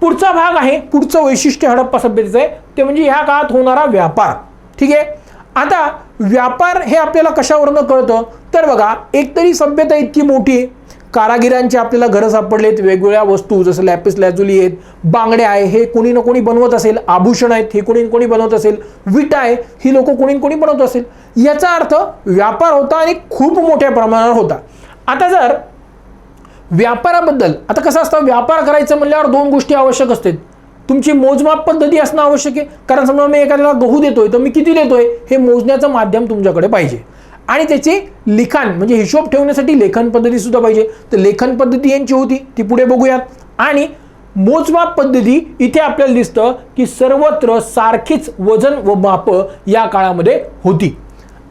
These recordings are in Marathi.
पुढचा भाग आहे पुढचं वैशिष्ट्य हडप्पा सभ्यतेचं आहे. ते म्हणजे ह्या काळात होणारा व्यापार. ठीक आहे? आता व्यापार हे आपल्याला कशावरनं कळतं? तर बघा एकतरी सभ्यता इतकी मोठी आहे. कारागिरांची आपल्याला घरं सापडलेत वेगवेगळ्या वस्तू जसं लॅपिस लॅजुली आहेत बांगड्या आहे हे कोणी ना कोणी बनवत असेल. आभूषण आहेत हे कोणी कोणी बनवत असेल. विटा आहे ही लोक कोणी कोणी बनवत असेल. याचा अर्थ व्यापार होता आणि खूप मोठ्या प्रमाणावर होता. आता जर व्यापाराबद्दल. आता कसं असतं व्यापार करायचं म्हणल्यावर दोन गोष्टी आवश्यक असतात. तुमची मोजमाप पद्धती असणं आवश्यक आहे. कारण समजा मी एखाद्याला गहू देतोय तर मी किती देतोय? हे मोजण्याचं माध्यम तुमच्याकडे पाहिजे. आणि त्याचे लिखाण म्हणजे हिशोब ठेवण्यासाठी लेखन पद्धती सुद्धा पाहिजे. तर लेखन पद्धती यांची होती ती पुढे बघूयात. आणि मोजमाप पद्धती इथे आपल्याला दिसतं की सर्वत्र सारखीच वजन व माप या काळामध्ये होती.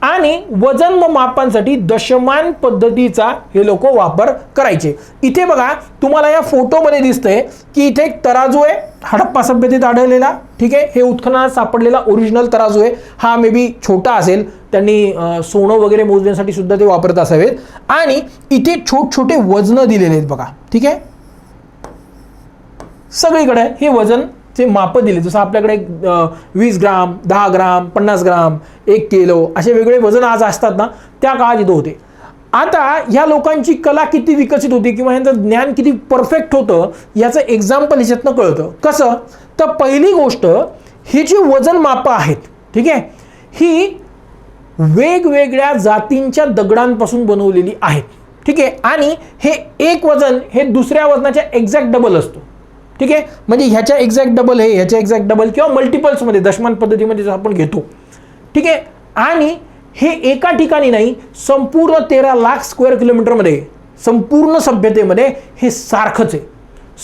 आणि वजन व मापांसाठी दशमान पद्धतीचा हे लोक वापर करायचे. इथे बघा तुम्हाला या फोटोमध्ये दिसतंय की इथे एक तराजू आहे. हडप्पा सभ्यतेत आढळलेला. ठीक आहे? हे उत्खननात सापडलेला ओरिजिनल तराजू आहे. हा मे बी छोटा असेल. त्यांनी सोनं वगैरे मोजण्यासाठी सुद्धा ते वापरत असावेत. आणि इथे छोट छोटे वजनं दिलेले आहेत बघा. ठीक आहे? सगळीकडे हे वजन चे माप दिले. जसं आपल्याकडे वीस ग्राम दहा ग्राम पन्नास ग्राम एक किलो असे वेगवेगळे वजन आज असतात ना त्या काळात इथं होते. आता ह्या लोकांची कला किती विकसित होती किंवा ह्यांचं ज्ञान किती परफेक्ट होतं याचं एक्झाम्पल ह्याच्यातनं कळतं. कसं? तर पहिली गोष्ट ही जी वजन मापं आहेत ठीक आहे? ही वेगवेगळ्या जातींच्या दगडांपासून बनवलेली आहेत ठीक आहे? आणि हे एक वजन हे दुसऱ्या वजनाच्या एक्झॅक्ट डबल असतो. ठीक आहे? म्हणजे ह्याच्या एक्झॅक्ट डबल हे ह्याच्या एक्झॅक्ट डबल किंवा मल्टिपल्समध्ये दशमान पद्धतीमध्ये जर आपण घेतो. ठीक आहे? आणि हे एका ठिकाणी नाही संपूर्ण तेरा लाख स्क्वेअर किलोमीटरमध्ये संपूर्ण सभ्यतेमध्ये हे सारखंच आहे.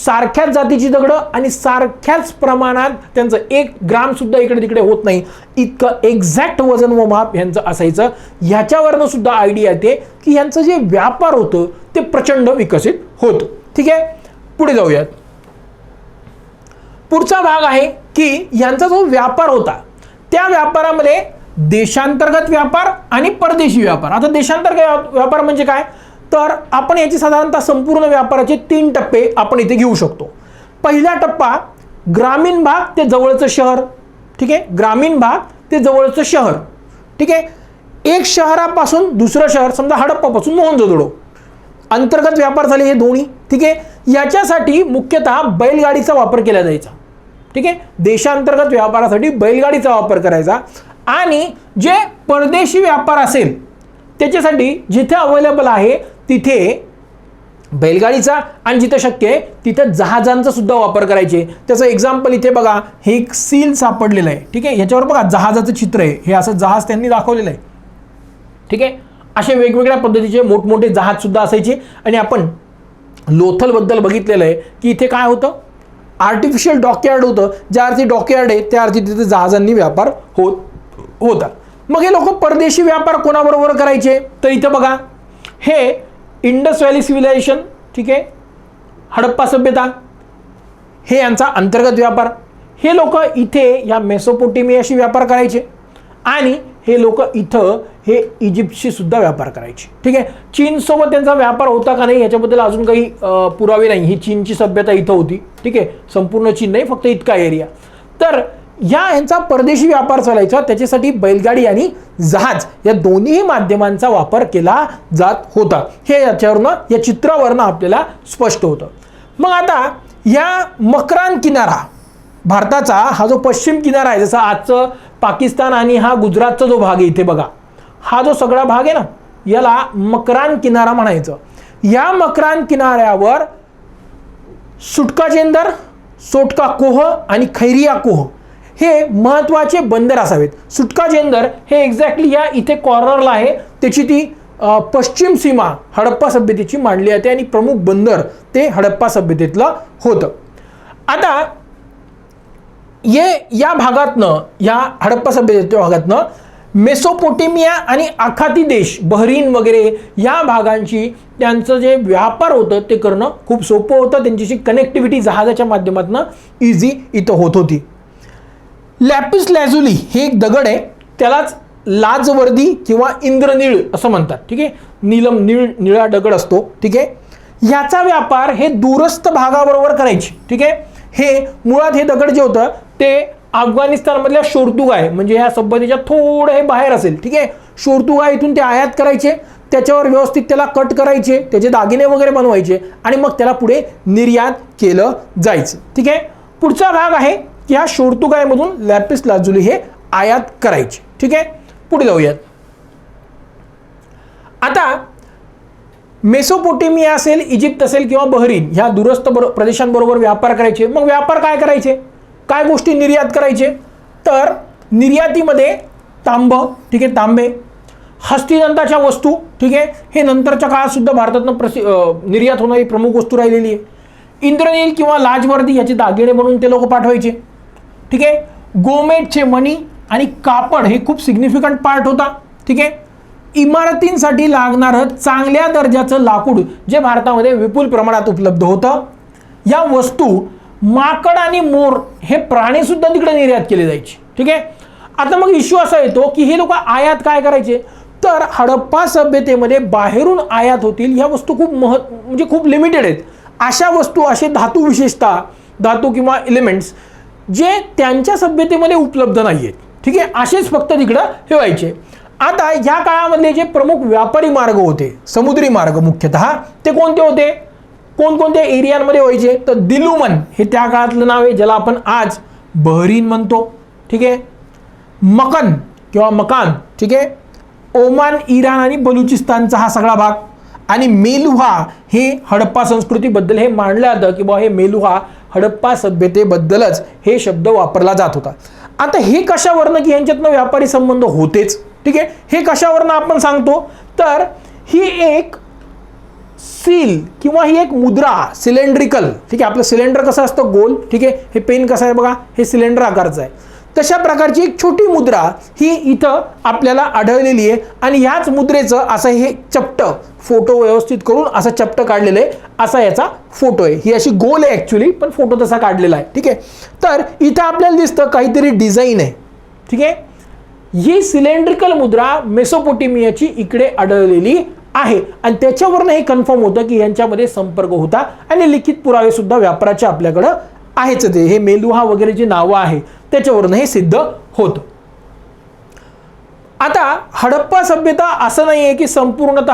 सारख्याच जातीची दगडं आणि सारख्याच प्रमाणात त्यांचं एक ग्रामसुद्धा इकडे तिकडे होत नाही. इतकं एक्झॅक्ट वजन व माप यांचं असायचं. ह्याच्यावरनं सुद्धा आयडिया येते की ह्यांचं जे व्यापार होतं ते प्रचंड विकसित होतं. ठीक आहे? पुढे जाऊयात. पुढचा भाग आहे की यांचा जो व्यापार होता त्या व्यापारामध्ये देशांतर्गत व्यापार आणि परदेशी व्यापार. आता देशांतर्गत व्या- व्यापार म्हणजे काय? तर आपण याची साधारणतः संपूर्ण व्यापाराचे तीन टप्पे आपण इथे घेऊ शकतो. पहिला टप्पा ग्रामीण भाग ते जवळचं शहर. ठीक आहे? ग्रामीण भाग ते जवळचं शहर. ठीक आहे? एक शहरापासून दुसरं शहर समजा हडप्पापासून मोहनजोदडो. अंतर्गत व्यापार झाले हे दोन्ही. ठीक आहे? याच्यासाठी मुख्यतः बैलगाडीचा वापर केला जायचा. ठीक आहे? देशांतर्गत व्यापारासाठी बैलगाडीचा वापर करायचा. आणि जे परदेशी व्यापार असेल त्याच्यासाठी जिथे अवेलेबल आहे तिथे बैलगाडीचा आणि जिथं शक्य आहे तिथं जहाजांचा सुद्धा वापर करायचे. त्याचं एक्झाम्पल इथे बघा हे एक सील सापडलेलं आहे. ठीक आहे? याच्यावर बघा जहाजाचं चित्र आहे. हे असं जहाज त्यांनी दाखवलेलं आहे. ठीक आहे? असे वेगवेगळ्या पद्धतीचे मोठमोठे जहाजसुद्धा असायचे. आणि आपण लोथलबद्दल बघितलेलं आहे की इथे काय होतं? आर्टिफिशियल डॉकयार्ड होतं ज्या अर्थी डॉकयार्ड आहे त्या अर्थी तिथे जहाजांनी व्यापार होत होता. मग हे लोक परदेशी व्यापार कोणाबरोबर करायचे? तर इथं बघा. हे इंडस व्हॅली सिव्हिलायझेशन ठीक आहे? हडप्पा सभ्यता. हे यांचा अंतर्गत व्यापार. हे लोक इथे या मेसोपोटेमियाशी व्यापार करायचे. आणि हे लोक इथं हे इजिप्तशी सुद्धा व्यापार करायचे. ठीक आहे? चीनसोबत त्यांचा व्यापार होता का नाही याच्याबद्दल अजून काही पुरावे नाही. ही चीनची सभ्यता इथं होती. ठीक आहे? संपूर्ण चीन नाही फक्त इतका एरिया. तर या यांचा परदेशी व्यापार चालायचा. त्याच्यासाठी बैलगाडी आणि जहाज या दोन्ही माध्यमांचा वापर केला जात होता. हे याच्यावरनं या चित्रावरनं आपल्याला स्पष्ट होतं. मग आता या मकरान किनारा भारताचा हा जो पश्चिम किनारा आहे जसा आजचं पाकिस्तान आणि हा गुजरातचा जो भाग आहे इथे बघा. हा जो सगळा भाग आहे ना याला मकरान किनारा म्हणायचं. या मकरान किनाऱ्यावर सुटका चेंदर सोटका कोह आणि खैरिया कोह हे महत्त्वाचे बंदर असावेत. सुटका जेंदर हे एक्झॅक्टली या इथे कॉर्नरला आहे. त्याची ती पश्चिम सीमा हडप्पा सभ्यतेची मांडली जाते आणि प्रमुख बंदर ते हडप्पा सभ्यतेतलं होतं. आता ये या भागातनं या हडप्पा सभ्यतेच्या भागातनं मेसोपोटेमिया आणि आखाती देश बहरीन वगैरे या भागांची त्यांचं जे व्यापार होतं ते करणं खूप सोपं होतं. त्यांच्याशी कनेक्टिव्हिटी जहाजाच्या माध्यमातून इझी इथं होत होती. लॅपिस लॅझुली हे एक दगड आहे. त्यालाच लाजवर्दी किंवा इंद्रनीळ असं म्हणतात. ठीक आहे? नीलम निळ निळा दगड असतो. ठीक आहे? याचा व्यापार हे दूरस्थ भागाबरोबर करायचे. ठीक आहे? हे मुळात हे दगड जे होतं ते अफगाणिस्तानमधल्या शोरतुगाय म्हणजे ह्या सभ्यतेच्या थोडं हे बाहेर असेल ठीक आहे? शोर्तुगाय इथून ते आयात करायचे त्याच्यावर व्यवस्थित त्याला कट करायचे त्याचे दागिने वगैरे बनवायचे आणि मग त्याला पुढे निर्यात केलं जायचं ठीक आहे? पुढचा भाग आहे की ह्या शोरतुगायमधून लॅपिस लाजुली हे आयात करायचे ठीक आहे? पुढे जाऊयात. आता मेसोपोटेमिया असेल इजिप्त असेल किंवा बहरीन ह्या दूरस्थ बरो प्रदेशांबरोबर व्यापार करायचे. मग व्यापार काय करायचे? काय गोष्टी निर्यात करायचे? तर निर्यातीमध्ये तांब ठीक आहे तांबे. हस्तिदंताच्या वस्तू ठीक आहे हे नंतरच्या काळातसुद्धा भारतातनं प्रसि निर्यात होणारी प्रमुख वस्तू राहिलेली आहे. इंद्रनील किंवा लाजवर्दी याचे दागिने बनवून ते लोक पाठवायचे. ठीक आहे गोमेटचे मणी आणि कापड हे खूप सिग्निफिकंट पार्ट होता. ठीक आहे इमारतींसाठी लागणारं चांगल्या दर्जाचं लाकूड जे भारतामध्ये विपुल प्रमाणात उपलब्ध होतं. या वस्तू माकड आणि मोर हे प्राणीसुद्धा तिकडे निर्यात केले जायचे. ठीक आहे? आता मग इश्यू असा येतो की हे लोक आयात काय करायचे? तर हडप्पा सभ्यतेमध्ये बाहेरून आयात होतील ह्या वस्तू खूप मह म्हणजे खूप लिमिटेड आहेत. अशा वस्तू असे धातू विशेषतः धातू किंवा एलिमेंट्स जे त्यांच्या सभ्यतेमध्ये उपलब्ध नाही आहेत ठीक आहे? असेच फक्त तिकडं हे व्हायचे आता ह्या काळामधले जे प्रमुख व्यापारी मार्ग होते समुद्री मार्ग मुख्यतः ते कोणते होते? कोणकोणत्या एरियांमध्ये व्हायचे? तर दिलुमन हे त्या काळातलं नाव आहे ज्याला आपण आज बहरीन म्हणतो. ठीक आहे? मकन किंवा मकान ठीक आहे? ओमान इराण आणि बलुचिस्तानचा हा सगळा भाग. आणि मेलुहा हे हडप्पा संस्कृतीबद्दल हे मांडलं जातं की बा हे मेलुहा हडप्पा सभ्यतेबद्दलच हे शब्द वापरला जात होता. आता हे कशावरनं की यांच्यातनं व्यापारी संबंध होतेच? ठीक आहे? हे कशावरनं आपण सांगतो? तर ही एक सील किंवा ही एक मुद्रा सिलेंड्रिकल. ठीक आहे आपलं सिलेंडर कसं असतं? गोल. ठीक आहे हे पेन कसं आहे बघा? हे सिलेंडर आकारचं आहे. तशा प्रकारची एक छोटी मुद्रा ही इथं आपल्याला आढळलेली आहे आणि ह्याच मुद्रेचं असं हे चपट फोटो व्यवस्थित करून असं चपट काढलेलं आहे. असा याचा फोटो आहे. ही अशी गोल आहे ॲक्च्युली पण फोटो तसा काढलेला आहे. ठीक आहे तर इथं आपल्याला दिसतं काहीतरी डिझाईन आहे. ठीक आहे ही सिलेंड्रिकल मुद्रा मेसोपोटेमियाची इकडे आढळलेली आहे. आणि त्याच्यावरनं हे कन्फर्म होतं की यांच्यामध्ये संपर्क होता. आणि लिखित पुरावे सुद्धा व्यापाराचे आपल्याकडं आहेच ते हे मेलुहा वगैरे जी नावं आहे त्याच्यावरनं हे सिद्ध होतं. आता हडप्पा सभ्यता असं नाही आहे की संपूर्णत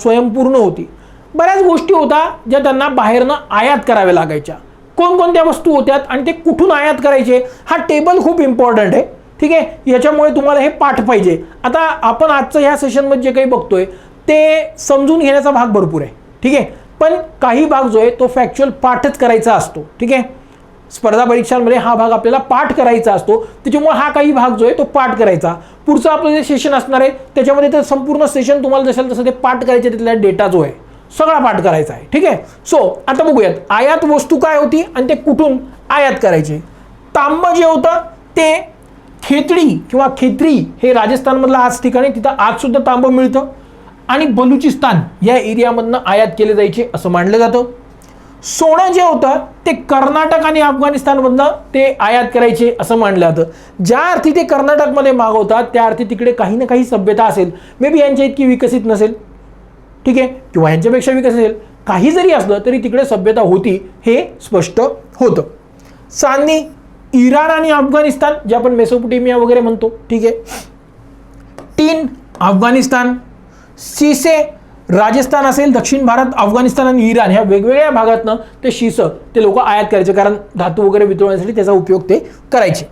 स्वयंपूर्ण होती. बऱ्याच गोष्टी होत्या ज्या त्यांना बाहेरनं आयात कराव्या लागायच्या. कोणकोणत्या वस्तू होत्यात आणि ते कुठून आयात करायचे हा टेबल खूप इम्पॉर्टंट आहे. ठीक आहे? याच्यामुळे तुम्हाला हे पाठ पाहिजे. आता आपण आजचं ह्या सेशनमध्ये जे काही बघतोय ते समजून घेण्याचा भाग भरपूर आहे. ठीक आहे? पण काही भाग जो आहे तो फॅक्च्युअल पाठच करायचा असतो. ठीक आहे? स्पर्धा परीक्षांमध्ये हा भाग आपल्याला पाठ करायचा असतो. त्याच्यामुळे हा काही भाग जो आहे तो पाठ करायचा. पुढचं आपलं जे सेशन असणार आहे त्याच्यामध्ये तर संपूर्ण सेशन तुम्हाला जसं तसं ते पाठ करायचे तिथला डेटा जो आहे सगळा पाठ करायचा आहे. ठीक आहे? सो आता बघूयात. आयात वस्तू काय होती आणि ते कुठून आयात करायचे? तांब जे होतं ते खेतडी किंवा खेत्री हे राजस्थानमधलं आज ठिकाणी तिथं आज सुद्धा तांब मिळतं. आणि बलुचिस्तान या एरियामधनं आयात केले जायचे असं मानलं जातं. सोनं जे होतं ते कर्नाटक आणि अफगाणिस्तानमधनं ते आयात करायचे असं मानलं जातं. ज्या अर्थी ते कर्नाटकमध्ये मागवतात त्या अर्थी तिकडे काही ना काही सभ्यता असेल. मे बी यांच्या इतकी विकसित नसेल. ठीक आहे? किंवा यांच्यापेक्षा विकसित असेल. काही जरी असलं तरी तिकडे सभ्यता होती हे स्पष्ट होतं. चांदणी इराण आणि अफगाणिस्तान जे आपण मेसोपोटेमिया वगैरे म्हणतो ठीक आहे? तीन अफगाणिस्तान. शिसे राजस्थान असेल दक्षिण भारत अफगाणिस्तान आणि इराण ह्या वेगवेगळ्या भागातनं ते शिसं ते लोक आयात करायचे कारण धातू वगैरे वितळण्यासाठी त्याचा उपयोग ते करायचे.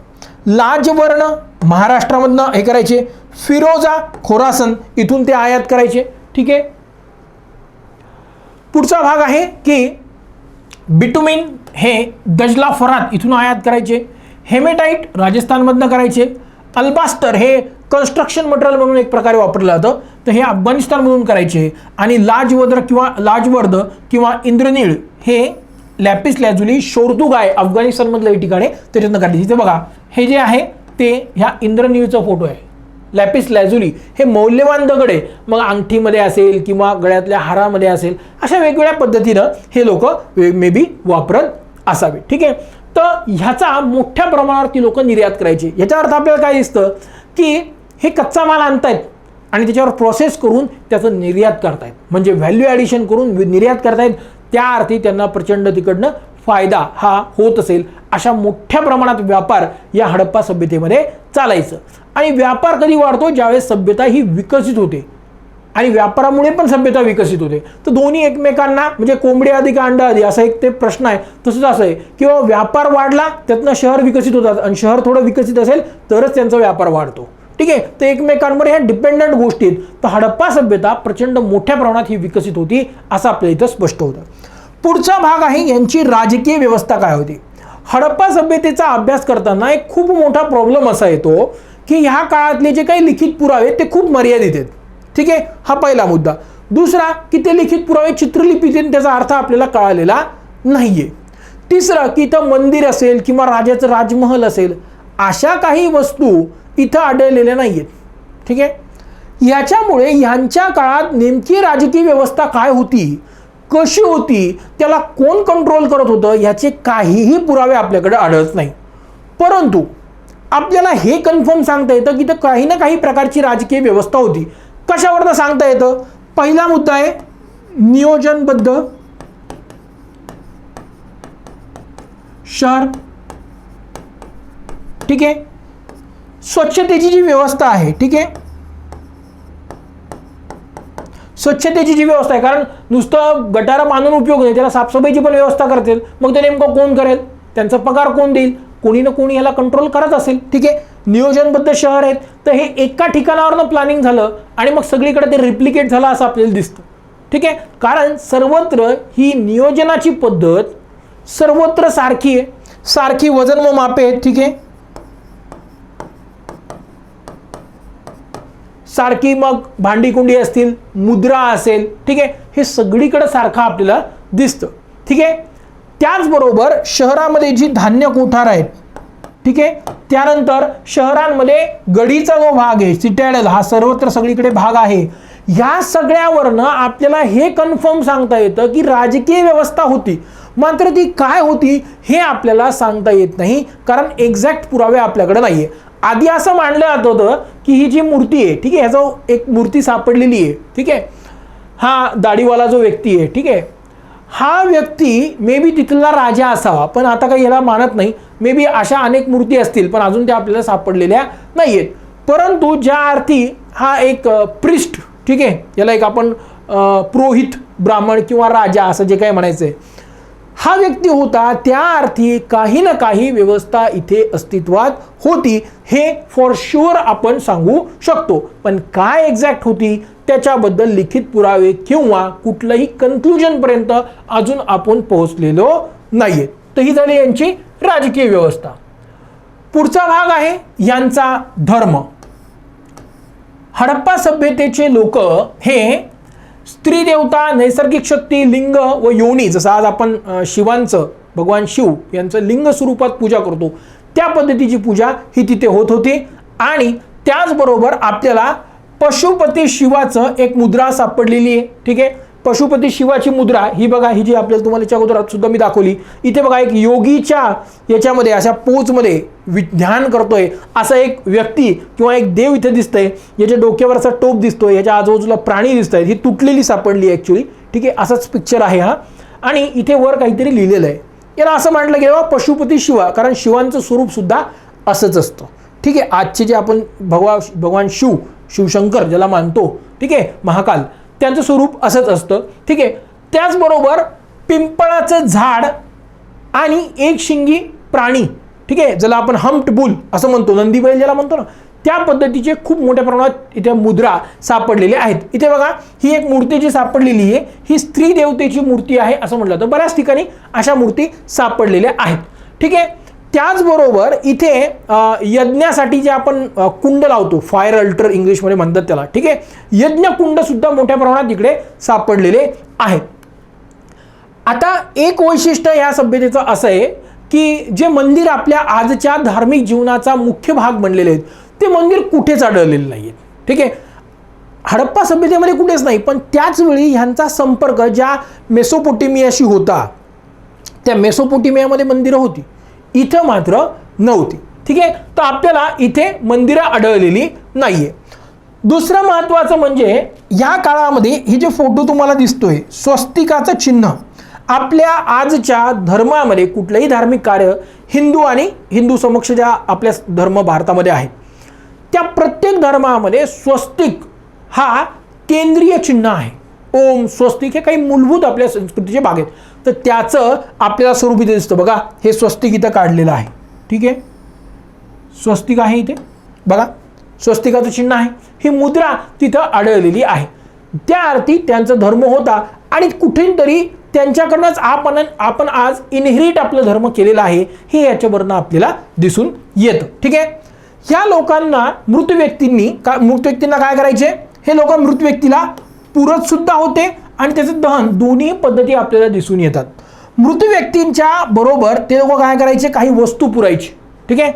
लाजवर्ण महाराष्ट्रामधनं हे करायचे. फिरोजा खोरासन इथून ते आयात करायचे. ठीक आहे? पुढचा भाग आहे की बिटुमिन हे गजला फरात इथून आयात करायचे. हेमेटाईट राजस्थानमधनं करायचे. अल्बास्टर हे कन्स्ट्रक्शन मटेरियल म्हणून एक प्रकारे वापरलं जातं. तर हे अफगाणिस्तानमधून करायचे. आणि लाजवद्र किंवा लाजवर्द किंवा इंद्रनीळ हे लॅपिस लॅजुली शोर्तुगाय अफगाणिस्तानमधलं या ठिकाणी त्याच्यातनं काढली इथे बघा हे जे आहे ते ह्या इंद्रनीळचा फोटो आहे. लॅपिस लॅजुली हे मौल्यवान दगड आहे मग अंगठीमध्ये असेल किंवा गळ्यातल्या हारामध्ये असेल अशा वेगवेगळ्या पद्धतीनं हे लोक मे बी वापरत असावे. ठीक आहे? तर ह्याचा मोठ्या प्रमाणावरती लोक निर्यात करायची. याचा अर्थ आपल्याला काय दिसतं की हे कच्चा माल आणतायत. आणि त्याच्यावर प्रोसेस करून त्याचं निर्यात करतायत. म्हणजे व्हॅल्यू ॲडिशन करून वि- निर्यात करतायत. त्या अर्थी त्यांना प्रचंड तिकडनं फायदा हा होत असेल. अशा मोठ्या प्रमाणात व्यापार या हडप्पा सभ्यतेमध्ये चालायचं. आणि व्यापार कधी वाढतो? ज्यावेळेस सभ्यता ही विकसित होते. आणि व्यापारामुळे पण सभ्यता विकसित होते. तर दोन्ही एकमेकांना म्हणजे कोंबडी आधी का अंडा आधी असा एक ते प्रश्न आहे. तसंच असं आहे किंवा व्यापार वाढला त्यातनं शहर विकसित होतात. आणि शहर थोडं विकसित असेल तरच त्यांचा व्यापार वाढतो. ठीक आहे? तर एकमेकांवर ह्या डिपेंडंट गोष्टी आहेत. तर हडप्पा सभ्यता प्रचंड मोठ्या प्रमाणात ही विकसित होती असं आपल्या इथं स्पष्ट होतं. पुढचा भाग आहे यांची राजकीय व्यवस्था काय होती? हडप्पा सभ्यतेचा अभ्यास करताना एक खूप मोठा प्रॉब्लेम असा येतो की ह्या काळातले जे काही लिखित पुरावे ते खूप मर्यादित आहेत. ठीक आहे? हा पहिला मुद्दा. दुसरा की ते लिखित पुरावे चित्रलिपीतील त्याचा अर्थ आपल्याला कळालेला नाहीये. तिसरं की इथं मंदिर असेल किंवा राजाचं राजमहल असेल अशा काही वस्तू इथं आढळलेले नाही आहेत ठीक आहे? याच्यामुळे ह्यांच्या काळात नेमकी राजकीय व्यवस्था काय होती? कशी होती? त्याला कोण कंट्रोल करत होतं? ह्याचे काहीही पुरावे आपल्याकडे आढळत नाही. परंतु आपल्याला हे कन्फर्म सांगता येतं की तर काही ना काही प्रकारची राजकीय व्यवस्था होती. कशावरनं सांगता येतं? पहिला मुद्दा आहे नियोजनबद्ध. शहर. ठीक आहे? स्वच्छतेची जी व्यवस्था आहे ठीक आहे? स्वच्छतेची जी व्यवस्था आहे कारण नुसतं गटारा बांधून उपयोग नाही त्याला साफसफाईची पण व्यवस्था करतील. मग ते नेमकं कोण करेल? त्यांचा पगार कोण देईल? कोणी ना कोणी याला कंट्रोल करत असेल ठीक आहे? नियोजनबद्ध शहर आहेत तर हे एका ठिकाणावरनं प्लॅनिंग झालं आणि मग सगळीकडे ते रिप्लिकेट झालं असं आपल्याला दिसतं. ठीक आहे? कारण सर्वत्र ही नियोजनाची पद्धत सर्वत्र सारखी आहे. सारखी वजन व मापे आहेत ठीक आहे? सारखी मग भांडीकुंडी असतील मुद्रा असेल ठीक आहे? हे सगळीकडे सारखं आपल्याला दिसतं. ठीक आहे? त्याचबरोबर शहरामध्ये जी धान्य कोठार आहेत ठीक आहे? त्यानंतर शहरांमध्ये गडीचा जो भाग आहे सिटॅडल हा सर्वत्र सगळीकडे भाग आहे. ह्या सगळ्यावरनं आपल्याला हे कन्फर्म सांगता येतं की राजकीय व्यवस्था होती. मात्र ती काय होती हे आपल्याला सांगता येत नाही कारण एक्झॅक्ट पुरावे आपल्याकडे नाहीये. आधी असं मानलं जात होतं की ही जी मूर्ती आहे ठीक आहे ह्याचा एक मूर्ती सापडलेली आहे ठीक आहे. हा दाढीवाला जो व्यक्ती आहे ठीक आहे. हा व्यक्ती मे बी तिथला राजा असावा पण आता काही याला मानत नाही. मे बी अशा अनेक मूर्ती असतील पण अजून त्या आपल्याला सापडलेल्या नाही आहेत परंतु ज्या अर्थी हा एक प्रिस्ट ठीक आहे याला एक आपण पुरोहित ब्राह्मण किंवा राजा असं जे काही म्हणायचं आहे हा व्यक्ती होता त्या अर्थी काही ना काही व्यवस्था इथे अस्तित्वात होती हे फॉर शुअर आपण सांगू शकतो. पण काय एक्झॅक्ट होती त्याच्याबद्दल लिखित पुरावे किंवा कुठलंही कन्क्लुजनपर्यंत अजून आपण पोहोचलेलो नाहीये. तर ही झाली यांची राजकीय व्यवस्था. पुढचा भाग आहे यांचा धर्म. हडप्पा सभ्यतेचे लोक हे स्त्री देवता नैसर्गिक शक्ती लिंग व योनी जसं आज आपण शिवांचं भगवान शिव यांचं लिंग स्वरूपात पूजा करतो. त्या पद्धतीची पूजा ही तिथे होत होती. आणि त्याचबरोबर आपल्याला पशुपती शिवाचं एक मुद्रा सापडलेली आहे. ठीक आहे? पशुपती शिवाची मुद्रा ही बघा ही जी आपल्याला तुम्हाला याच्या अगोदरात सुद्धा मी दाखवली इथे बघा एक योगीच्या याच्यामध्ये अशा पोचमध्ये वि ध्यान करतोय असा एक व्यक्ती किंवा एक देव इथे दिसतंय याच्या डोक्यावर असा टोप दिसतोय याच्या आजूबाजूला प्राणी दिसत आहेत ही तुटलेली सापडली ॲक्च्युली ठीक आहे असाच पिक्चर आहे हा. आणि इथे वर काहीतरी लिहिलेलं आहे. याला असं म्हटलं की बा पशुपती शिवा कारण शिवांचं स्वरूप सुद्धा असंच असतं. ठीक आहे आजचे जे आपण भगवा भगवान शिव शिवशंकर ज्याला मानतो ठीक आहे महाकाल त्यांचं स्वरूप असंच असतं. ठीक आहे? त्याचबरोबर पिंपळाचं झाड आणि एक शिंगी प्राणी. ठीक आहे? ज्याला आपण हम्प्ट बुल असं म्हणतो. नंदीबैल ज्याला म्हणतो ना त्या पद्धतीचे खूप मोठ्या प्रमाणात इथे मुद्रा सापडलेल्या आहेत. इथे बघा ही एक मूर्ती जी सापडलेली आहे ही स्त्री देवतेची मूर्ती आहे असं म्हटलं तर बऱ्याच ठिकाणी अशा मूर्ती सापडलेल्या आहेत. ठीक आहे? त्याचबरोबर इथे यज्ञासाठी जे आपण कुंड लावतो फायर अल्टर इंग्लिशमध्ये म्हणतात त्याला ठीक आहे? यज्ञ कुंड सुद्धा मोठ्या प्रमाणात इकडे सापडलेले आहेत. आता एक वैशिष्ट्य या सभ्यतेचं असं आहे की जे मंदिर आपल्या आजच्या धार्मिक जीवनाचा मुख्य भाग बनलेले आहेत ते मंदिर कुठेच आढळलेले नाही आहेत ठीक आहे? हडप्पा सभ्यतेमध्ये कुठेच नाही पण त्याच वेळी ह्यांचा संपर्क ज्या मेसोपोटेमियाशी होता त्या मेसोपोटेमियामध्ये मंदिरं होती. इथं मात्र नव्हती. ठीक आहे? तर आपल्याला इथे मंदिरं आढळलेली नाहीये. दुसरं महत्त्वाचं म्हणजे या काळामध्ये हे जे फोटो तुम्हाला दिसतोय स्वस्तिकाचं चिन्ह आपल्या आजच्या धर्मामध्ये कुठलंही धार्मिक कार्य हिंदू आणि हिंदू समक्ष ज्या आपल्या धर्म भारतामध्ये आहे त्या प्रत्येक धर्मामध्ये स्वस्तिक हा केंद्रीय चिन्ह आहे. ओम स्वस्तिक हे काही मूलभूत आपल्या संस्कृतीचे भाग आहेत. तर त्याचं आपल्याला स्वरूप इथे दिसतं. बघा हे स्वस्तिक इथं काढलेलं आहे. ठीक आहे? स्वस्तिक आहे इथे. बघा स्वस्तिकाचं चिन्ह आहे. ही मुद्रा तिथं आढळलेली आहे. त्या अर्थी त्यांचा धर्म होता आणि कुठेतरी त्यांच्याकडनंच आपण आपण आज इनहेरिट आपलं धर्म केलेला आहे हे याच्यावरनं आपल्याला दिसून येतं. ठीक आहे? ह्या लोकांना मृत व्यक्तींनी का मृत व्यक्तींना काय करायचे? हे लोक मृत व्यक्तीला पुरत सुद्धा होते आणि त्याचं दहन दोन्ही पद्धती आपल्याला दिसून येतात. मृत व्यक्तींच्या बरोबर ते लोक काय करायचे? काही वस्तू पुरायची. ठीक आहे?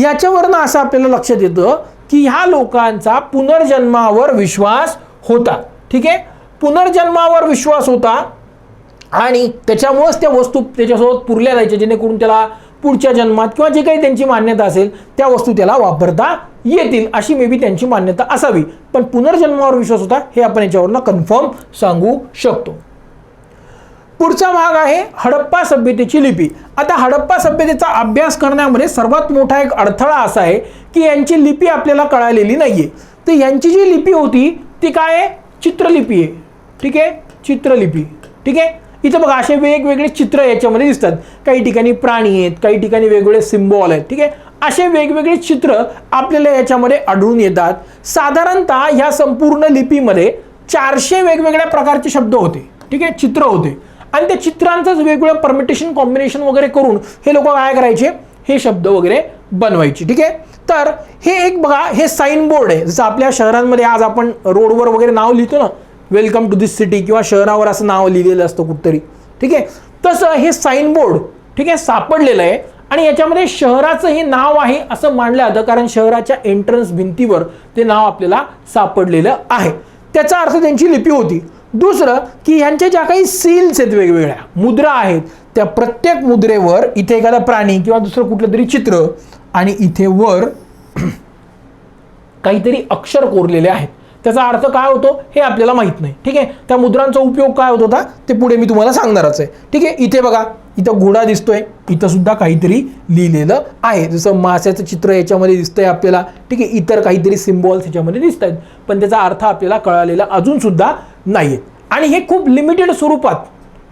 याच्यावरनं असं आपल्याला लक्षात येतं की ह्या लोकांचा पुनर्जन्मावर विश्वास होता. ठीक आहे? पुनर्जन्मावर विश्वास होता आणि त्याच्यामुळेच त्या वस्तू त्याच्यासोबत पुरल्या जायच्या जेणेकरून त्याला पुढच्या जन्मात किंवा जे काही त्यांची मान्यता असेल त्या वस्तू त्याला वापरता येतील अशी मे बी त्यांची मान्यता असावी. पण पुनर्जन्मावर विश्वास होता हे आपण याच्यावरनं कन्फर्म सांगू शकतो. पुढचा भाग आहे हडप्पा सभ्यतेची लिपी. आता हडप्पा सभ्यतेचा अभ्यास करण्यामध्ये सर्वात मोठा एक अडथळा असा आहे की यांची लिपी आपल्याला कळालेली नाहीये. तर यांची जी लिपी होती ती काय आहे? चित्रलिपी आहे. ठीक आहे? चित्रलिपी. ठीक आहे? इथं बघा असे वेगवेगळे चित्र याच्यामध्ये दिसतात. काही ठिकाणी प्राणी आहेत काही ठिकाणी वेगवेगळे सिम्बॉल आहेत. ठीक आहे? असे वेगवेगळे चित्र आपल्याला याच्यामध्ये आढळून येतात. साधारणतः ह्या संपूर्ण लिपीमध्ये चारशे वेगवेगळ्या प्रकारचे शब्द होते. ठीक आहे? चित्र होते. आणि त्या चित्रांचंच वेगवेगळं परमिटेशन कॉम्बिनेशन वगैरे करून हे लोक काय करायचे? हे शब्द वगैरे बनवायचे. ठीक आहे? तर हे एक बघा हे साईन बोर्ड आहे. जसं आपल्या शहरांमध्ये आज आपण रोडवर वगैरे नाव लिहितो ना वेलकम टू दिस सिटी किंवा शहरावर असं नाव लिहिलेलं असतं कुठतरी. ठीक आहे? तसं हे साईन बोर्ड ठीक आहे सापडलेलं आहे. आणि याच्यामध्ये शहराचं हे नाव आहे असं मानलं जातं कारण शहराच्या एंट्रन्स भिंतीवर ते नाव आपल्याला सापडलेलं आहे. त्याचा अर्थ त्यांची लिपी होती. दुसरं की ह्यांच्या ज्या काही सील्स आहेत वेगवेगळ्या मुद्रा आहेत त्या प्रत्येक मुद्रेवर इथे एखादा प्राणी किंवा दुसरं कुठलं तरी चित्र आणि इथे वर काहीतरी अक्षर कोरलेले आहेत. त्याचा अर्थ काय होतो हे आपल्याला माहीत नाही. ठीक आहे? त्या मुद्रांचा उपयोग काय होत होता? ते पुढे मी तुम्हाला सांगणारच आहे. ठीक आहे? इथे बघा इथं घोडा दिसतोय. इथं सुद्धा काहीतरी लिहिलेलं आहे. जसं माशाचं चित्र याच्यामध्ये दिसतंय आपल्याला. ठीक आहे? इतर काहीतरी सिम्बॉल्स याच्यामध्ये दिसत आहेत पण त्याचा अर्थ आपल्याला कळालेला अजून सुद्धा नाही आहे आणि हे खूप लिमिटेड स्वरूपात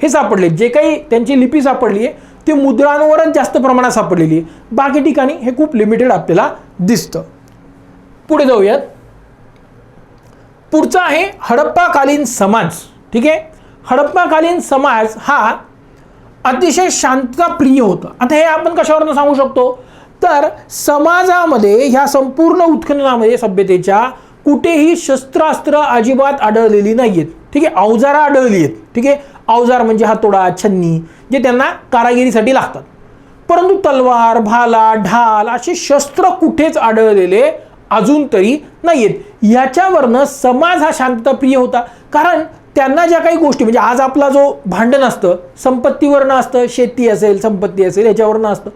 हे सापडले. जे काही त्यांची लिपी सापडली आहे ती मुद्रांवरच जास्त प्रमाणात सापडलेली आहे. बाकी ठिकाणी हे खूप लिमिटेड आपल्याला दिसतं. पुढे जाऊयात. पुढचा आहे हडप्पाकालीन समाज. ठीक आहे? हडप्पाकालीन समाज हा अतिशय शांतताप्रिय होता. आता हे आपण कशावरनं सांगू शकतो? तर समाजामध्ये ह्या संपूर्ण उत्खननामध्ये सभ्यतेच्या कुठेही शस्त्रास्त्र अजिबात आढळलेली नाही आहेत ठीक आहे? अवजारं आढळली आहेत. ठीक आहे? अवजार म्हणजे हातोडा छन्नी जे त्यांना कारागिरीसाठी लागतात. परंतु तलवार भाला ढाल असे शस्त्र कुठेच आढळलेले अजून तरी नाही आहेत याच्यावरनं समाज हा शांतताप्रिय होता. कारण त्यांना ज्या काही गोष्टी म्हणजे आज आपला जो भांडण असतं संपत्तीवरनं असतं शेती असेल संपत्ती असेल याच्यावरनं असतं.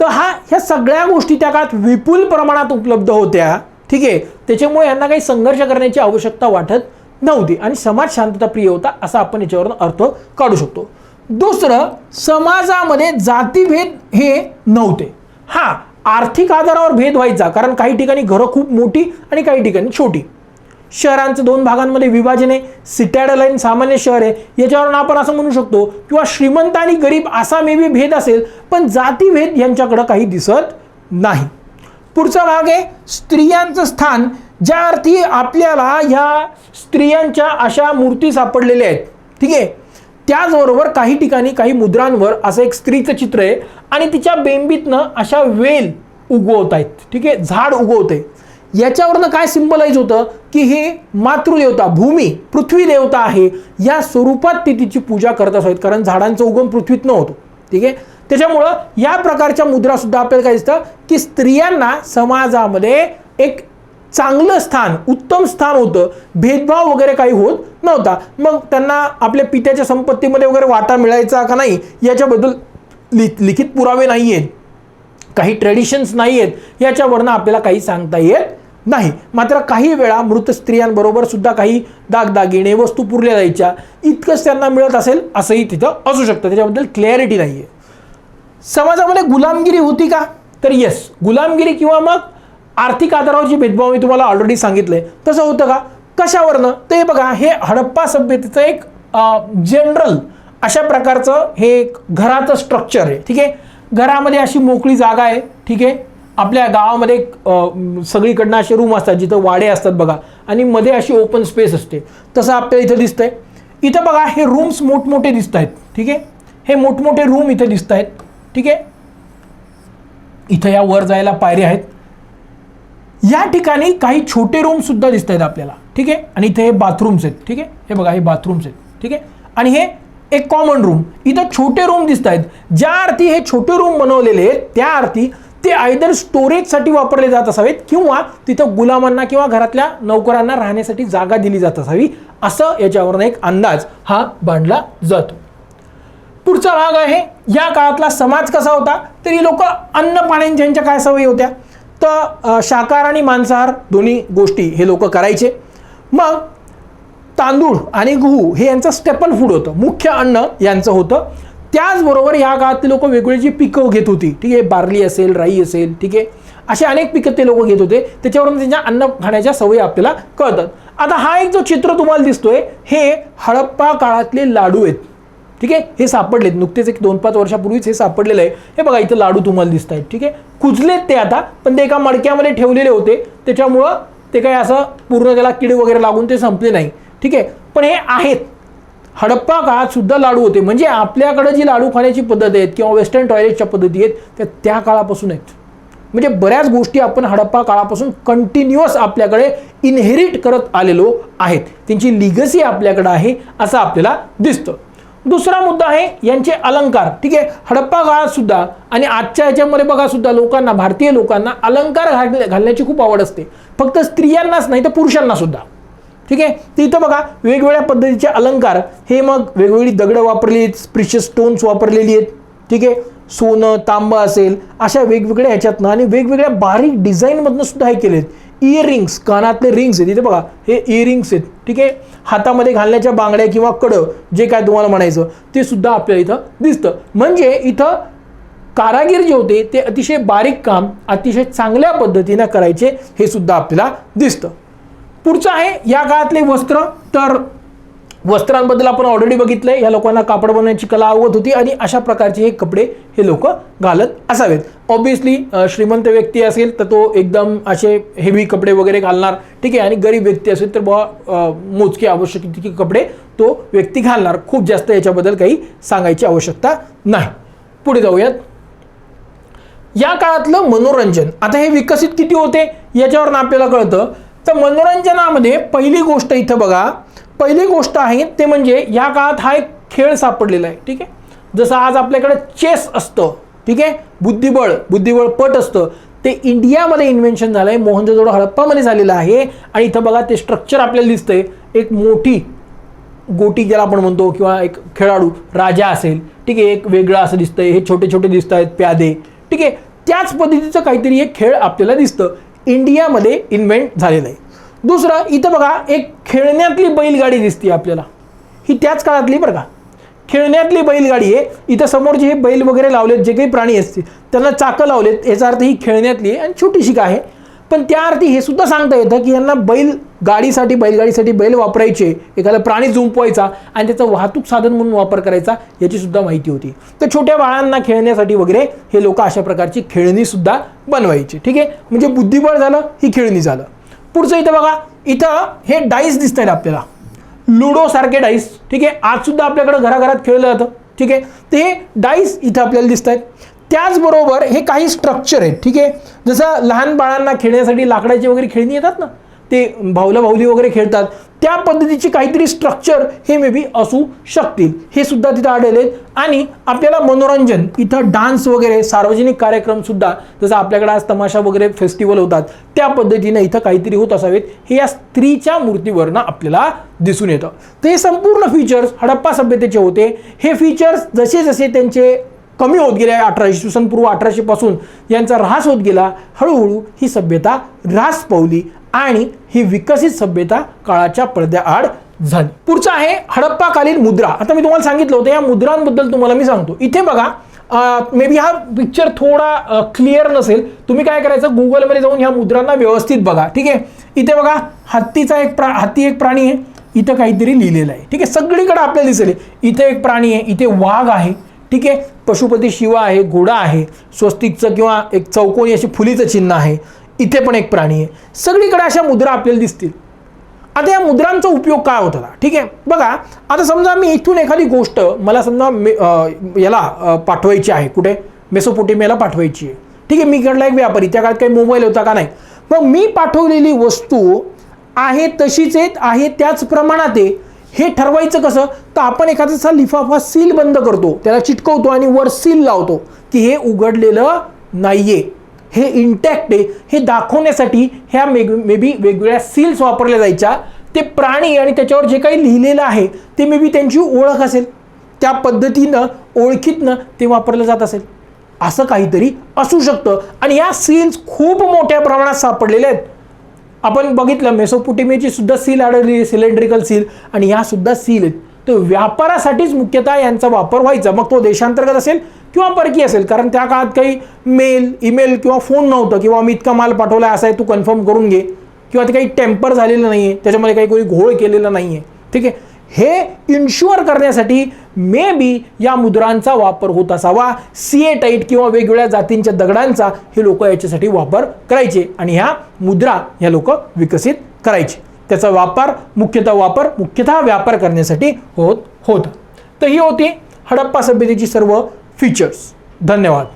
तर हा ह्या सगळ्या गोष्टी त्या काळात विपुल प्रमाणात उपलब्ध होत्या. ठीक आहे? त्याच्यामुळे यांना काही संघर्ष करण्याची आवश्यकता वाटत नव्हती. आणि समाज शांतताप्रिय होता असा आपण याच्यावरून अर्थ काढू शकतो. दुसरं समाजामध्ये जातीभेद हे नव्हते. हा आर्थिक आधारावर भेद व्हायचा कारण काही ठिकाणी घरं खूप मोठी आणि काही ठिकाणी छोटी. शहरांचं दोन भागांमध्ये विभाजन आहे सिटॅडलाईन सामान्य शहर आहे याच्यावरून आपण असं म्हणू शकतो किंवा श्रीमंत आणि गरीब असा मे बी भेद असेल पण जातीभेद यांच्याकडं काही दिसत नाही. पुढचा भाग आहे स्त्रियांचं स्थान ज्या अर्थी आपल्याला ह्या स्त्रियांच्या अशा मूर्ती सापडलेल्या आहेत. ठीक आहे? त्याचबरोबर काही ठिकाणी काही मुद्रांवर असं एक स्त्रीचं चित्र आहे आणि तिच्या बेंबीतनं अशा वेल उगवत आहेत ठीक आहे? झाड उगवते याच्यावरनं काय सिम्बलाइज होतं? की हे मातृदेवता भूमी पृथ्वी देवता आहे या स्वरूपात ती तिची पूजा करत असत. कारण झाडांचा उगम पृथ्वीत न होतो. ठीक आहे? त्याच्यामुळं या प्रकारच्या मुद्रासुद्धा आपल्याला काय दिसतं? की स्त्रियांना समाजामध्ये एक चांगलं स्थान उत्तम स्थान होतं. भेदभाव वगैरे काही होत नव्हता. मग त्यांना आपल्या पित्याच्या संपत्तीमध्ये वगैरे वाटा मिळायचा का नाही याच्याबद्दल लि लिखित पुरावे नाही आहेत काही ट्रेडिशन्स नाही आहेत याच्यावरनं आपल्याला काही सांगता येत नाही. मात्र काही वेळा मृत स्त्रियांबरोबर सुद्धा काही दागदागिने वस्तू पुरल्या जायच्या. इतकंच त्यांना मिळत असेल असंही तिथं असू शकतं. त्याच्याबद्दल क्लॅरिटी नाही आहे समाजामध्ये गुलामगिरी होती का? तर येस गुलामगिरी किंवा मग आर्थिक आधारावरची भेदभाव मी तुम्हाला ऑलरेडी सांगितले तसं होतं का? कशावरनं? ते बघा हे हडप्पा सभ्यतेचं एक जनरल अशा प्रकारचं हे एक घराचं स्ट्रक्चर आहे ठीक आहे? घरामध्ये अशी मोकळी जागा आहे ठीक आहे? आपल्या गावामध्ये एक, सगळीकडनं असे रूम असतात जिथं वाडे असतात बघा आणि मध्ये अशी ओपन स्पेस असते. तसं आपल्याला इथं दिसतंय. इथं बघा हे रूम्स मोठमोठे दिसत आहेत ठीक आहे? हे मोठमोठे रूम इथे दिसत आहेत ठीक आहे? इथं या वर जायला पायऱ्या आहेत. या ठिकाणी काही छोटे रूम सुद्धा दिसत आहेत आपल्याला. ठीक आहे? आणि इथे हे बाथरूम्स आहेत. ठीक आहे? हे बघा हे बाथरूम्स आहेत. ठीक आहे? आणि हे एक कॉमन रूम इथं छोटे रूम दिसत आहेत ज्या अर्थी हे छोटे रूम बनवलेले आहेत त्या अर्थी ते आयदर स्टोरेजसाठी वापरले जात असावेत किंवा तिथं गुलामांना किंवा घरातल्या नोकरांना राहण्यासाठी जागा दिली जात असावी असं याच्यावरनं एक अंदाज हा बांधला जातो. पुढचा भाग आहे या काळातला समाज कसा होता? तरी लोक अन्न पाण्यांच्या काय सवयी होत्या? तर शाकाहार आणि मांसाहार दोन्ही गोष्टी हे लोक करायचे. मग तांदूळ आणि गहू हे यांचं स्टेपल फूड होतं. मुख्य अन्न यांचं होतं. त्याचबरोबर या काळातली लोक वेगवेगळी जी पिकं घेत होती ठीक आहे बार्ली असेल राई असेल ठीक आहे असे अनेक पिकं ते लोक घेत होते. त्याच्यावरून त्यांच्या अन्न खाण्याच्या सवयी आपल्याला कळतात. आता हा एक जो चित्र तुम्हाला दिसतोय हे हडप्पा काळातले लाडू आहेत. ठीक आहे? हे सापडलेत. नुकतेच एक दोन पाच वर्षापूर्वीच हे सापडलेलं आहे. हे बघा इथं लाडू तुम्हाला दिसत आहेत ठीक आहे? कुजलेत ते आता पण ते एका मडक्यामध्ये ठेवलेले होते. त्याच्यामुळं ते काही असं पूर्ण त्याला किड वगैरे लागून ते संपले नाही. ठीक आहे? पण हे आहेत. हडप्पा काळात सुद्धा लाडू होते. म्हणजे आपल्याकडे जी लाडू खाण्याची पद्धत आहेत किंवा वेस्टर्न टॉयलेटच्या पद्धती आहेत त्या त्या काळापासून आहेत. म्हणजे बऱ्याच गोष्टी आपण हडप्पा काळापासून कंटिन्युअस आपल्याकडे इनहेरिट करत आलेलो आहेत. त्यांची लिगसी आपल्याकडे आहे असं आपल्याला दिसतं. दुसरा मुद्दा आहे यांचे अलंकार. ठीक आहे? हडप्पा काळात सुद्धा आणि आजच्या ह्याच्यामध्ये बघा सुद्धा लोकांना भारतीय लोकांना अलंकार घाल घालण्याची खूप आवड असते. फक्त स्त्रियांनाच नाही तर पुरुषांना सुद्धा. ठीक आहे? तिथं इथं बघा वेगवेगळ्या पद्धतीचे अलंकार. हे मग वेगवेगळी दगडं वापरली आहेत स्प्रिशियस स्टोन्स वापरलेली आहेत. ठीक आहे? सोनं तांबं असेल अशा वेगवेगळ्या ह्याच्यातनं आणि वेगवेगळ्या बारीक डिझाईनमधनं सुद्धा हे केलेत. इयरिंग्स कानातले रिंग्स आहेत. इथे बघा हे इयरिंग्स आहेत. ठीक आहे? हातामध्ये घालण्याच्या बांगड्या किंवा कडं जे काय तुम्हाला म्हणायचं ते सुद्धा आपल्याला इथं दिसतं. म्हणजे इथं कारागीर जे होते ते अतिशय बारीक काम अतिशय चांगल्या पद्धतीनं करायचे हे सुद्धा आपल्याला दिसतं. पुढचं आहे या काळातले वस्त्र. तर वस्त्रांबद्दल आपण ऑलरेडी बघितलंय. या लोकांना कापड बनवण्याची कला आवत होती आणि अशा प्रकारचे हे कपडे हे लोक घालत असावेत. ऑब्विसली श्रीमंत व्यक्ती असेल तर तो एकदम असे हेवी कपडे वगैरे घालणार. ठीक आहे आणि गरीब व्यक्ती असेल तर बुवा मोजके आवश्यक तितके कपडे तो व्यक्ती घालणार. खूप जास्त याच्याबद्दल काही सांगायची आवश्यकता नाही. पुढे जाऊयात. या काळातलं मनोरंजन. आता हे विकसित किती होते? याच्यावरून आपल्याला कळतं. तर मनोरंजनामध्ये पहिली गोष्ट इथं बघा पहिली गोष्ट आहे ते म्हणजे या काळात हा एक खेळ सापडलेला आहे ठीक आहे? जसं आज आपल्याकडे चेस असतं ठीक आहे? बुद्धिबळ बुद्धिबळ पट असतं ते इंडियामध्ये इन्व्हेन्शन झालं आहे मोहनजोदडो हडप्पामध्ये झालेलं आहे आणि इथं बघा ते स्ट्रक्चर आपल्याला दिसतंय. एक मोठी गोटी ज्याला आपण म्हणतो किंवा एक खेळाडू राजा असेल ठीक आहे? एक वेगळं असं दिसतंय हे छोटे छोटे दिसत आहेत प्यादे ठीक आहे? त्याच पद्धतीचं काहीतरी एक खेळ आपल्याला दिसतं. इंडियामध्ये इन्व्हेंट झालेलं आहे. दुसरं इथं बघा एक खेळण्यातली बैलगाडी दिसते आपल्याला. ही त्याच काळातली बरं का. खेळण्यातली बैलगाडी आहे. इथं समोर जे हे बैल वगैरे लावलेत जे काही प्राणी असतील त्यांना चाकं लावलेत. याचा अर्थ ही खेळण्यातली आहे आणि छोटीशी का आहे. पण त्या अर्थी हे सुद्धा सांगता येतं की यांना बैल गाडीसाठी बैलगाडीसाठी बैल वापरायचे. एखादा प्राणी जुंपवायचा आणि त्याचा वाहतूक साधन म्हणून वापर करायचा याची सुद्धा माहिती होती. तर छोट्या बाळांना खेळण्यासाठी वगैरे हे लोक अशा प्रकारची खेळणी सुद्धा बनवायची. ठीक आहे? म्हणजे बुद्धिबळ झालं ही खेळणी झालं. पुढचं इथं बघा इथं हे डाईस दिसत आहेत आपल्याला. लुडो सारखे डाईस ठीक आहे? आजसुद्धा आपल्याकडं घराघरात खेळलं जातं ठीक आहे? ते डाईस इथं आपल्याला दिसत आहेत त्याचबरोबर हे काही स्ट्रक्चर आहेत ठीक आहे? जसं लहान बाळांना खेळण्यासाठी लाकडाची वगैरे खेळणी येतात ना? ते भाऊला भाऊली वगैरे खेळतात त्या पद्धतीची काहीतरी स्ट्रक्चर हे मे बी असू शकतील. हे सुद्धा तिथं आढळले आणि आपल्याला मनोरंजन इथं डान्स वगैरे सार्वजनिक कार्यक्रम सुद्धा जसं आपल्याकडे आज तमाशा वगैरे फेस्टिवल होतात त्या पद्धतीनं इथं काहीतरी होत असावेत. हे या स्त्रीच्या मूर्तीवरनं आपल्याला दिसून येतं. ते संपूर्ण फीचर्स हडप्पा सभ्यतेचे होते. हे फीचर्स जसे जसे त्यांचे कमी होत गेल्या अठराशे सन पूर्व अठराशेपासून यांचा ऱ्हास होत गेला हळूहळू ही सभ्यता ऱ्हास पावली. आणि ही विकसित सभ्यता काळाच्या पडद्याआड झाली. पुढचं आहे हडप्पाकालीन मुद्रा. आता मी तुम्हाला सांगितलं होतं या मुद्रांबद्दल तुम्हाला मी सांगतो. इथे बघा मे बी हा पिक्चर थोडा क्लिअर नसेल. तुम्ही काय करायचं गुगलमध्ये जाऊन ह्या मुद्रांना व्यवस्थित बघा ठीक आहे? इथे बघा हत्तीचा एक प्रा हत्ती एक प्राणी आहे. इथं काहीतरी लिहिलेलं आहे ठीक आहे? सगळीकडे आपल्याला दिसेल. इथे एक प्राणी आहे इथे वाघ आहे ठीक आहे? पशुपती शिवा आहे घोडा आहे स्वस्तिकचं किंवा एक चौकोनी अशी फुलीचं चिन्ह आहे. इथे पण एक प्राणी आहे. सगळीकडे अशा मुद्रा आपल्याला दिसतील. आता या मुद्रांचा उपयोग काय होत होता? ठीक आहे. बघा आता समजा मी इथून एखादी गोष्ट मला समजा मे- याला पाठवायची आहे. कुठे? मेसोपोटेमियाला पाठवायची आहे. ठीक आहे मी इकडला एक व्यापारी त्या काळात काही मोबाईल होता का नाही? मग मी पाठवलेली वस्तू आहे तशीच आहेत आहे त्याच प्रमाणात आहे. हे ठरवायचं कसं? तर आपण एखाद्याचा लिफाफा सील बंद करतो. त्याला चिटकवतो आणि वर सील लावतो की हे उघडलेलं नाहीये. हे इंटॅक्ट आहे. हे दाखवण्यासाठी ह्या मे मे बी वेगवेगळ्या सील्स वापरल्या जायच्या. ते प्राणी आणि त्याच्यावर जे काही लिहिलेलं आहे ते मे बी त्यांची ओळख असेल. त्या पद्धतीनं ओळखीतनं ते वापरलं जात असेल. असं काहीतरी असू शकतं. आणि या सील्स खूप मोठ्या प्रमाणात सापडलेल्या आहेत. आपण बघितलं मेसोपुटेमियाची सुद्धा सील आढळली सिलेंड्रिकल सील आणि ह्या सुद्धा सील आहेत. तर व्यापारासाठीच मुख्यतः यांचा वापर व्हायचा. मग तो देशांतर्गत असेल किंवा परकीय असेल कारण त्या काळात काही मेल ईमेल किंवा फोन नव्हतं किंवा मी इतका माल पाठवला आहे असा आहे तू कन्फर्म करून घे. किंवा ते काही टेम्पर झालेलं नाही आहे त्याच्यामध्ये काही कोणी घोळ केलेला नाही आहे ठीक आहे? हे इन्शुअर करण्यासाठी मे बी या मुद्रांचा वापर होत असावा. सिएटाईट किंवा वेगवेगळ्या जातींच्या दगडांचा हे लोक याच्यासाठी वापर करायचे आणि ह्या मुद्रा ह्या लोक विकसित करायचे. त्याचा वापर मुख्यतः वापर मुख्यतः व्यापार करण्यासाठी होत होता. तर ही होती हडप्पा सभ्यतेची सर्व फीचर्स धन्यवाद.